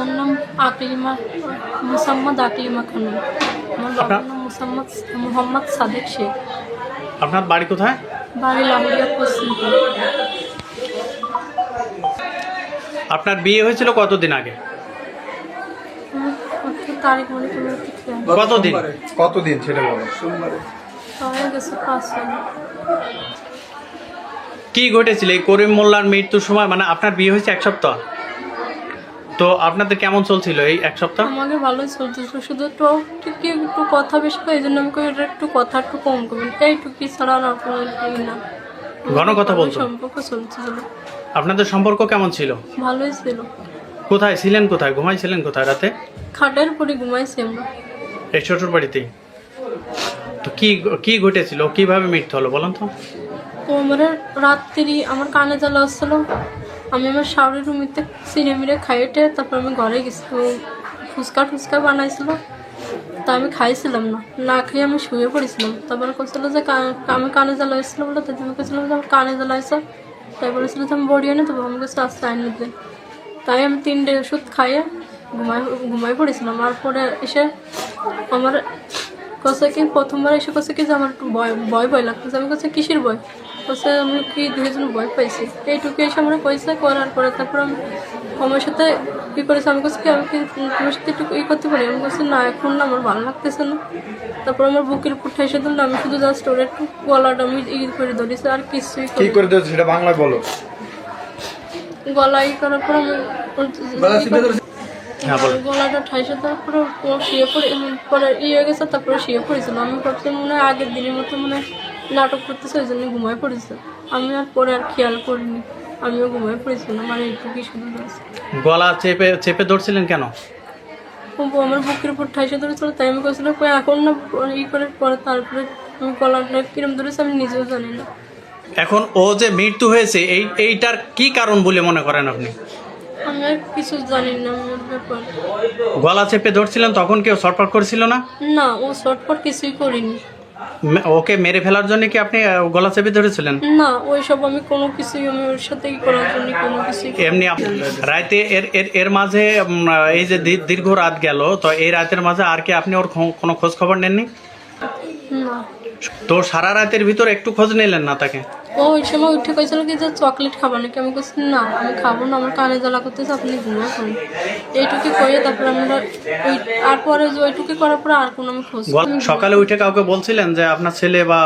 আমার নাম আকলিমা মুসাম্মদ আকলিমা খানম আমার বাবার নাম মুসাম্মদ মোহাম্মদ সাদেক শেখ আপনার বাড়ি কোথায়? বাড়ি লাহুরিয়া পশ্চিম আপনার বিয়ে হয়েছিল কতদিন আগে? তারিখ মনে করে। কতদিন? কতদিন বলো সাল। কি ঘটেছিল? এই করিম মোল্লার মৃত্যুর সময় মানে আপনার বিয়ে হয়েছে এক সপ্তাহ? তো আপনাদের কেমন চলছিল এই এক সপ্তাহ? আমাকে ভালোই চলতেছিল শুধু একটু একটু কথা বেশি হয় এই জন্য আমি কই এটা একটু কথা একটু কম করবেন। এইটুকুই ছাড়া আর কোনো ই না। ঘন কথা বলতো? সম্পর্ক চলতেছিল। আপনাদের সম্পর্ক কেমন ছিল? ভালোই ছিল। কোথায় ছিলেন কোথায়? ঘুমাইছিলেন কোথায় রাতে? খাটের পরে ঘুমাইছি আমরা। এই শ্বশুর বাড়িতেই? তো কি কি ঘটেছিল? কীভাবে মৃত্যু হলো বলুন তো। ও আমার রাত্রি আমার কানে জ্বালা আসছিল আমি আমার শাওরের রুমিতে সিনে মিরে খাইটে তারপর আমি ঘরে গেছি ফুচকা টুচকা বানাইছিল। তা আমি খাইছিলাম না না খেয়ে আমি শুয়ে পড়েছিলাম। তারপরে করছিল যে আমি কানে জ্বালা এসেছিল বলে তাদের কেছিলাম যে আমার কানে জ্বালা তাই বলেছিল যে আমি বড়িও না তবু আমাকে আস্তে আইন নিতে তাই আমি তিনটে ওষুধ খাইয়ে ঘুমাই ঘুমাই পড়েছিলাম। আর পরে এসে আমার কছে কি, প্রথমবার এসে কছে কি যে আমার একটু ভয় ভয় ভয় লাগতেছে। আমি কাছে কিসের ভয় কছে আমি কি দুইজন ভয় পাইছি। এইটুকু এসে আমরা পয়সা করার পরে তারপর আমি আমার সাথে কি করেছে। আমি কাছে কি আমি কি তোমার সাথে একটু ই করতে পারি? আমি কাছে না এখন না আমার ভালো লাগতেছে না। তারপর আমার বুকের উপর ঠেসে দিল আমি শুধু জাস্ট ওর একটু গলাটা আমি ই করে ধরেছি আর কিছুই কি করে দিয়েছ সেটা বাংলা বলো। গলা ই করার পর আমি হ্যাঁ গলাটা ঠাইসে তারপরে ও শুয়ে পড়ে পরে ইয়ে হয়ে গেছে তারপরে শুয়ে পড়েছিল। আমি ভাবছি মনে হয় আগের দিনের মতো মনে হয় নাটক করতেছে ওই জন্য ঘুমায় পড়েছে। আমি আর পরে আর খেয়াল করিনি। আমিও ঘুমায় পড়েছিলাম মানে এইটুকুই শুধু গলা চেপে চেপে ধরছিলেন কেন? ও আমার বুকের উপর ঠাইসে ধরেছিল তাই আমি কইছিলাম কই এখন না ই করে পরে তারপরে আমি গলাটা কিরম ধরেছে আমি নিজেও জানি না। এখন ও যে মৃত্যু হয়েছে এই এইটার কি কারণ বলে মনে করেন আপনি? আমি আর কিছু জানি না ওর ব্যাপার। গলা চেপে ধরছিলেন তখন কেউ শর্টপাট করেছিল না? না ও শর্টপট কিছুই করিনি। ওকে মেরে ফেলার জন্য কি আপনি গলা চেপে ধরেছিলেন? না ওইসব আমি কোনো কিছুই আমি ওর সাথে কি করার জন্য কোনো কিছু এমনি রাতে এর এর এর মাঝে এই যে দীর্ঘ রাত গেল তো এই রাতের মাঝে আর কি আপনি ওর কোনো খোঁজ খবর নেননি? না। তো সারা রাতের ভিতর একটু খোঁজ নিলেন না তাকে? ও ওই সময় উঠে কইছিল কি যে চকলেট খাব? নাকি আমি কইছি না আমি খাব না আমার কানে জ্বালা করতেছে আপনি ঘুমিয়ে পড়ুন এইটুকু করে তারপরে আমরা ওই আর পরে যে ওইটুকু করার পরে আর কোনো আমি খোঁজ সকালে উঠে কাউকে বলছিলেন যে আপনার ছেলে বা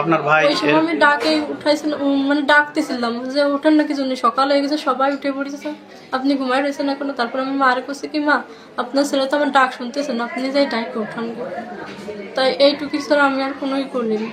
আপনার ভাই ওই সময় আমি ডাকে উঠাইছিলাম মানে ডাকতেছিলাম যে ওঠেন নাকি জন্য সকাল হয়ে গেছে সবাই উঠে পড়েছে আপনি ঘুমাই রয়েছেন এখনও? তারপরে আমি মারে করছি কি মা আপনার ছেলে তো আমার ডাক শুনতেছেন আপনি যাই ডাকে উঠান তাই এইটুকু ছাড়া আমি আর কোনোই করিনি।